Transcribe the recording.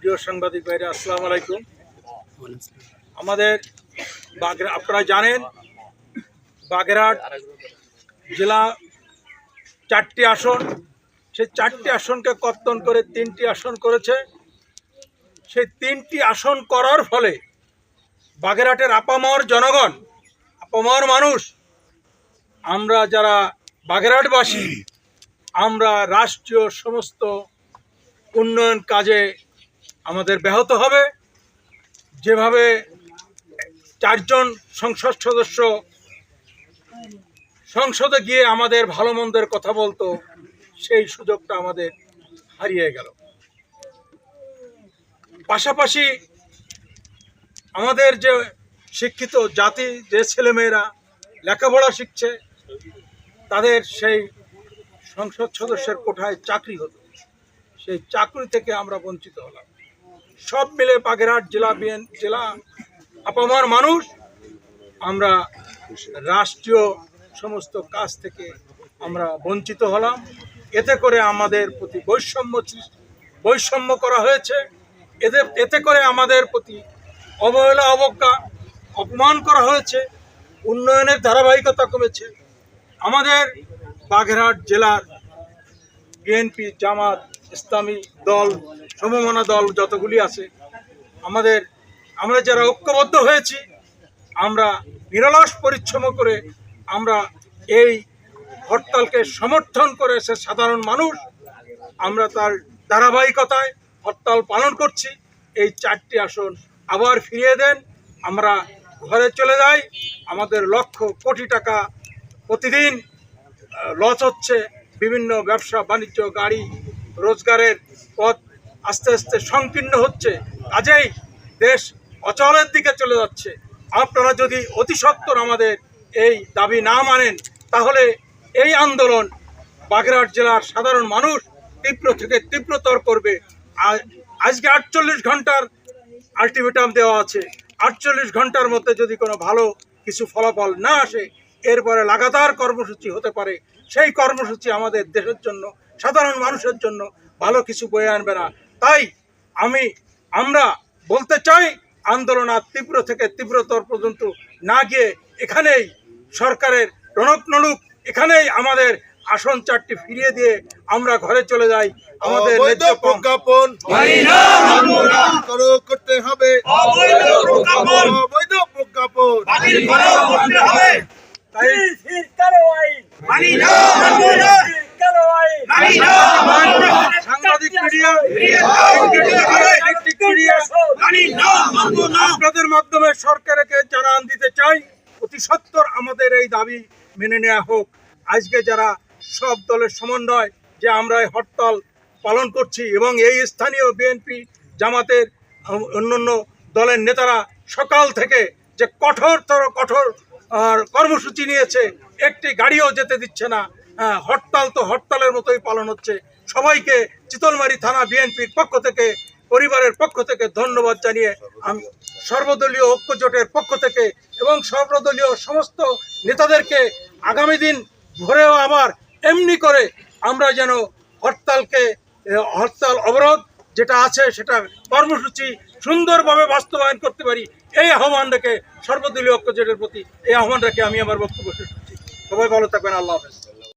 প্রিয় সাংবাদিক ভাইরা আসসালাম আলাইকুম। আমাদের বাগেরা আপনারা জানেন বাগেরহাট জেলা চারটি আসন সেই চারটি আসনকে কর্তন করে তিনটি আসন করেছে। সেই তিনটি আসন করার ফলে বাগেরহাটের আপামর জনগণ আপামর মানুষ আমরা যারা বাগেরহাটবাসী আমরা রাষ্ট্রীয় সমস্ত উন্নয়ন কাজে আমাদের ব্যাহত হবে। যেভাবে চারজন সংসদ সদস্য সংসদে গিয়ে আমাদের ভালো মন্দের কথা বলতো, সেই সুযোগটা আমাদের হারিয়ে গেল। পাশাপাশি আমাদের যে শিক্ষিত জাতি, যে ছেলেমেয়েরা লেখাপড়া শিখছে, তাদের সেই সংসদ সদস্যের কোঠায় চাকরি হতো। সেই চাকরি থেকে আমরা বঞ্চিত হলাম। সব মিলে বাগেরহাট জেলা বিএন, জেলা আপামার মানুষ। আমরা রাষ্ট্রীয় সমস্ত কাজ থেকে আমরা বঞ্চিত হলাম। এতে করে আমাদের প্রতি বৈষম্য বৈষম্য করা হয়েছে। এতে এতে করে আমাদের প্রতি অবহেলা, অবজ্ঞা, অপমান করা হয়েছে। উন্নয়নের ধারাবাহিকতা কমেছে। আমাদের বাগেরহাট জেলার বিএনপি জামাত ইসলামী দল, সমমনা দল যতগুলি আছে, আমাদের, আমরা যারা ঐক্যবদ্ধ হয়েছি, আমরা নিরলস পরিশ্রম করে আমরা এই হরতালকে সমর্থন করেছে সাধারণ মানুষ, আমরা তার ধারাবাহিকতায় হরতাল পালন করছি। এই চারটি আসন আবার ফিরিয়ে দেন। আমরা ঘরে চলে যাই। আমাদের লক্ষ কোটি টাকা প্রতিদিন লস হচ্ছে। বিভিন্ন ব্যবসা, বাণিজ্য, গাড়ি রোজগারের পথ আস্তে আস্তে সংকীর্ণ হচ্ছে। কাজেই দেশ অচলের দিকে চলে যাচ্ছে। আপনারা যদি অতি সত্বর আমাদের এই দাবি না মানেন, তাহলে এই আন্দোলন বাগেরহাট জেলার সাধারণ মানুষ তীব্র থেকে তীব্রতর করবে। আজকে আটচল্লিশ ঘণ্টার আলটিমেটাম দেওয়া আছে। আটচল্লিশ ঘণ্টার মধ্যে যদি কোনো ভালো কিছু ফলাফল না আসে, এরপরে লাগাতার কর্মসূচি হতে পারে। সেই কর্মসূচি আমাদের দেশের জন্য সাধারণ মানুষের জন্য ভালো কিছু বয়ে আনবে না। তাই আমি আমরা বলতে চাই আন্দোলন আর তীব্র থেকে তীব্রতর পর্যন্ত না গিয়ে এখানেই সরকারের টনক নলুক এখানেই আমাদের আসন চারটি ফিরিয়ে দিয়ে আমরা ঘরে চলে যাই। আমাদের প্রজ্ঞাপন করো করতে হবে। অবৈধ আপনাদের মাধ্যমে সরকারকে জানান দিতে চাই, অতি সত্বর আমাদের এই দাবি মেনে নেওয়া হোক। আজকে যারা সব দলের সমন্বয় যে আমরা হরতাল পালন করছি এবং এই স্থানীয় বিএনপি জামাতের অন্যান্য দলের নেতারা সকাল থেকে যে কঠোরতর কঠোর কর্মসূচি নিয়েছে, একটি গাড়িও যেতে দিচ্ছে না। হরতাল তো হরতালের মতোই পালন হচ্ছে। সবাইকে চিতলমারি থানা বিএনপির পক্ষ থেকে, পরিবারের পক্ষ থেকে ধন্যবাদ জানিয়ে আমি সর্বদলীয় ঐক্যজোটের পক্ষ থেকে এবং সর্বদলীয় সমস্ত নেতাদেরকে আগামী দিন ভোরেও আবার এমনি করে আমরা যেন হরতালকে হরতাল অবরোধ যেটা আছে সেটা কর্মসূচি সুন্দরভাবে বাস্তবায়ন করতে পারি, এই আহ্বান রেখে সর্বদলীয় ঐক্যজোটের প্রতি এই আহ্বান রেখে আমি আমার বক্তব্য শেষ করছি। সবাই ভালো থাকবেন, আল্লাহ হাফেজ।